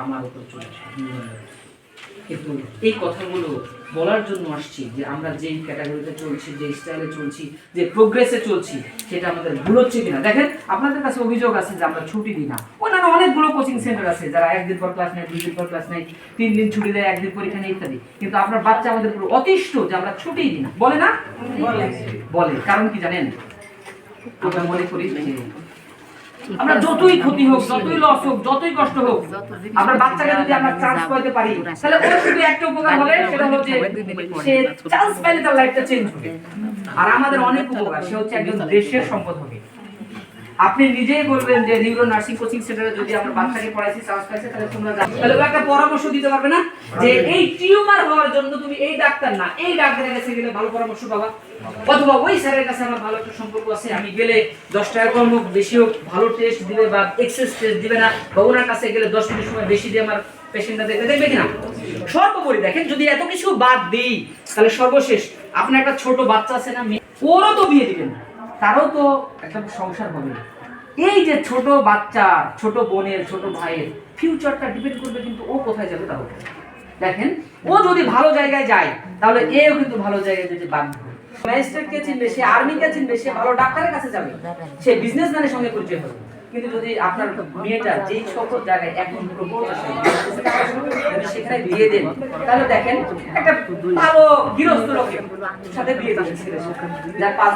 আমার উপর চলে আসে কিন্তু এই কথাগুলো বলার জন্য আসছি যে আমরা যেই ক্যাটাগরিতে চলছি যে স্টাইলে চলছি যে প্রোগ্রেসে চলছি সেটা আমাদের ভুল হচ্ছে কিনা। দেখেন আপনাদের কাছে অভিযোগ আছে যে আমরা ছুটি দিই না। অন্যান্য অনেকগুলো কোচিং সেন্টার আছে যারা একদিন পর ক্লাস নেয় দুই দিন পর ক্লাস নেয় তিন দিন ছুটি দেয় একদিন পরীক্ষা নেই ইত্যাদি। কিন্তু আপনার বাচ্চা আমাদের পুরো অতিষ্ঠ যে আমরা ছুটি দিই না। বলে না? বলে। কারণ কি জানেন? আমরা মনে করি আমরা যতই ক্ষতি হোক, যতই লস হোক, যতই কষ্ট হোক, আমরা বাচ্চাকে যদি আমরা চান্স পাইতে পারি, তাহলে ওর শুধু একটা উপকার হবে, সেটা হলো যে সে চান্স পাইলে তার লাইফটা চেঞ্জ হবে। আর আমাদের অনেক উপকার, সে হচ্ছে একজন দেশের সম্পদ হবে। আপনি নিজেই বলবেন যে নিউরো নার্সিং কোচিং সেন্টারে যদি আমরা বাচ্চাকে পড়াইছি চান্স পাইছে, তাহলে তোমরা যাও। তাহলে ও একটা পরামর্শ দিতে পারবে না? যে এই টিউমার হওয়ার জন্য তুমি এই ডাক্তার না, এই ডাক্তারের কাছে গেলে ভালো পরামর্শ পাবা। অথবা ওই স্যারের কাছে আমার ভালো একটা সম্পর্ক আছে, আমি গেলে দশ টাকা কম হোক, বেশি হোক, ভালো টেস্ট দিবে বা এক্সেস টেস্ট দিবে না, বা ওনার কাছে গেলে দশ মিনিট সময় বেশি দিয়ে আমার পেশেন্টটা দেখবে দেখবে কিনা? সর্বোপরি দেখেন, যদি এত কিছু বাদ দিই, তাহলে সর্বশেষ, আপনার একটা ছোট বাচ্চা আছে না ওরও তো বিয়ে দিবেন তারও তো একটা সংসার হবে। এই যে ছোট বাচ্চা, ছোট বোনের, ছোট ভাইয়ের ফিউচারটা ডিপেন্ড করবে কিন্তু ও কোথায় যাবে তার উপর। দেখেন, ও যদি ভালো জায়গায় যায়, তাহলে এও কিন্তু ভালো জায়গায় যেতে বাধ্য ম্যাজিস্ট্রেটকে চিনবে, সে আর্মিকে চিনবে, সে ভালো ডাক্তারের কাছে যাবে, সে বিজনেসম্যানের সঙ্গে পরিচয় হবে। কিন্তু যদি আপনার মেয়েটা যেই ছোট জায়গায় এখন যদি সেখানে বিয়ে দেন, তাহলে দেখেন একটা ভালো গৃহস্থ লোকের সাথে বিয়ে ছেলে যার পাঁচ